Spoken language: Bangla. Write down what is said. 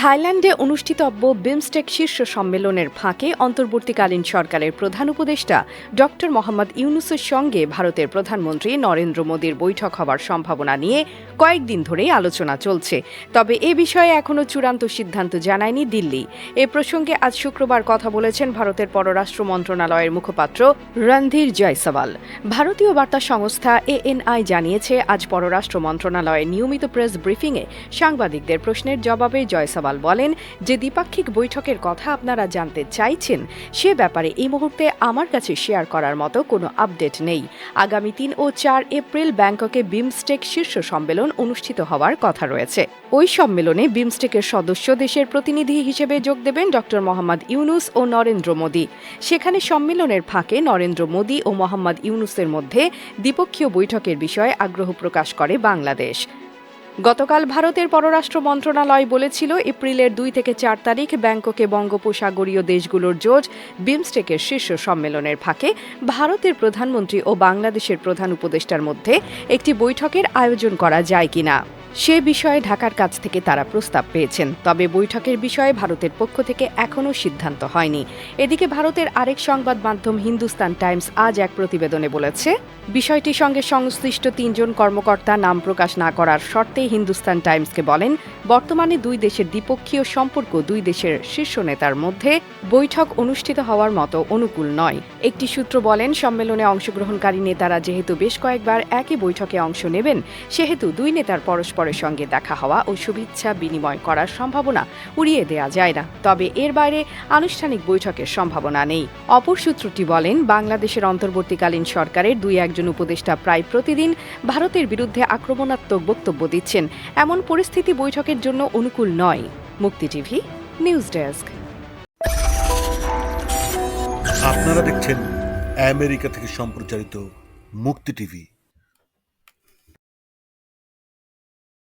থাইল্যান্ডে অনুষ্ঠিতব্য বিমস্টেক শীর্ষ সম্মেলনের ফাঁকে অন্তর্বর্তীকালীন সরকারের প্রধান উপদেষ্টা ড মোহাম্মদ ইউনুসের সঙ্গে ভারতের প্রধানমন্ত্রী নরেন্দ্র মোদীর বৈঠক হওয়ার সম্ভাবনা নিয়ে কয়েকদিন ধরেই আলোচনা চলছে। তবে এ বিষয়ে এখনও চূড়ান্ত সিদ্ধান্ত জানায়নি দিল্লি। এ প্রসঙ্গে আজ শুক্রবার কথা বলেছেন ভারতের পররাষ্ট্র মন্ত্রণালয়ের মুখপাত্র রণধীর জয়সওয়াল। ভারতীয় বার্তা সংস্থা এএনআই জানিয়েছে, আজ পররাষ্ট্র মন্ত্রণালয়ের নিয়মিত প্রেস ব্রিফিংয়ে সাংবাদিকদের প্রশ্নের জবাবে জয়সওয়াল বলেন যে দ্বিপাক্ষিক বৈঠকের কথা আপনারা জানতে চাইছেন, সে ব্যাপারে এই মুহূর্তে আমার কাছে শেয়ার করার মতো কোনো আপডেট নেই। আগামী তিন ও চার এপ্রিল ব্যাংককে বিমস্টেক শীর্ষ সম্মেলন অনুষ্ঠিত হওয়ার কথা রয়েছে। ওই সম্মেলনে বিমস্টেকের সদস্য দেশের প্রতিনিধি হিসেবে যোগ দেবেন ড. মোহাম্মদ ইউনুস ও নরেন্দ্র মোদী। সেখানে সম্মেলনের ফাঁকে নরেন্দ্র মোদী ও মোহাম্মদ ইউনুসের মধ্যে দ্বিপক্ষীয় বৈঠকের বিষয়ে আগ্রহ প্রকাশ করে বাংলাদেশ। গতকাল ভারতের পররাষ্ট্র মন্ত্রণালয় বলেছিল, এপ্রিলের দুই থেকে চার তারিখ ব্যাংককে বঙ্গোপসাগরীয় দেশগুলোর জোজ বিমস্টেকের শীর্ষ সম্মেলনের ফাঁকে ভারতের প্রধানমন্ত্রী ও বাংলাদেশের প্রধান উপদেষ্টার মধ্যে একটি বৈঠকের আয়োজন করা যায় কিনা। সে বিষয়ে ঢাকার কাছ থেকে তারা প্রস্তাব পেয়েছেন। তবে বৈঠকের বিষয়ে ভারতের পক্ষ থেকে এখনও সিদ্ধান্ত হয়নি। এদিকে ভারতের আরেক সংবাদ মাধ্যম হিন্দুস্তান টাইমস আজ এক প্রতিবেদনে বলেছে বিষয়টির সঙ্গে সংশ্লিষ্ট তিনজন কর্মকর্তা নাম প্রকাশ না করার শর্তে হিন্দুস্তান টাইমসকে বলেন, বর্তমানে দুই দেশের দ্বিপক্ষীয় সম্পর্ক দুই দেশের শীর্ষ নেতার মধ্যে বৈঠক অনুষ্ঠিত হওয়ার মতো অনুকূল নয়। একটি সূত্র বলেন, সম্মেলনে অংশগ্রহণকারী নেতারা যেহেতু বেশ কয়েকবার একই বৈঠকে অংশ নেবেন, সেহেতু দুই নেতার পরস্পরের সঙ্গে দেখা হওয়া ও শুভেচ্ছা বিনিময় করার সম্ভাবনা উড়িয়ে দেয়া যায় না। তবে এর বাইরে আনুষ্ঠানিক বৈঠকের সম্ভাবনা নেই। অপর সূত্রটি বলেন, বাংলাদেশের অন্তর্বর্তীকালীন সরকারের দুই একজন উপদেষ্টা প্রায় প্রতিদিন ভারতের বিরুদ্ধে আক্রমণাত্মক বক্তব্য দিচ্ছেন। এমন পরিস্থিতি বৈঠকের জন্য অনুকূল নয়। মুক্তি টিভি, নিউজ ডেস্ক। আপনারা দেখছেন আমেরিকা থেকে সম্প্রচারিত মুক্তি টিভি।